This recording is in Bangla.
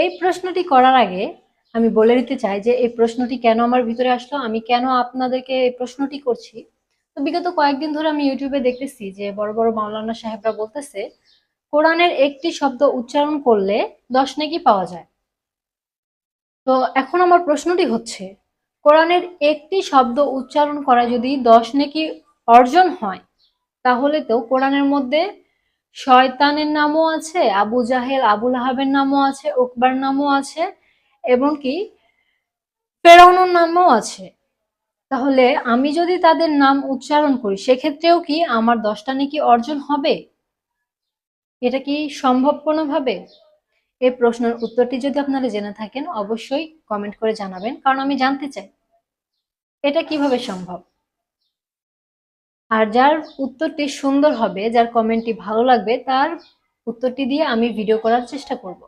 এই প্রশ্নটি করার আগে আমি বলে দিতে চাই যে এই প্রশ্নটি কেন আমার ভিতরে আসলো? আমি কেন আপনাদেরকে এই প্রশ্নটি করছি? তো বিগত কয়েকদিন ধরে আমি ইউটিউবে দেখতেছি যে বড় বড় মাওলানা সাহেবরা বলতেছে, কোরআনের একটি শব্দ উচ্চারণ করলে দশ নেকি পাওয়া যায়। তো এখন আমার প্রশ্নটি হচ্ছে, কোরআনের একটি শব্দ উচ্চারণ করা যদি দশ নেকি অর্জন হয়, তাহলে তো কোরআনের মধ্যে শয়তানের নামও আছে, আবু জাহেল, আবুল আহাবের নামও আছে, উকবার নামও আছে এবং কি ফেরাউনের নামও আছে। তাহলে আমি যদি তাদের নাম উচ্চারণ করি, সেক্ষেত্রেও কি আমার দশটা নাকি অর্জন হবে? এটা কি সম্ভব কোনোভাবে এই প্রশ্নের উত্তরটি যদি আপনারা জেনে থাকেন, অবশ্যই কমেন্ট করে জানাবেন, কারণ আমি জানতে চাই। এটা কীভাবে সম্ভব? আর যার উত্তরটি সুন্দর হবে, যার কমেন্টটি ভালো লাগবে, তার উত্তরটি দিয়ে আমি ভিডিও করার চেষ্টা করব।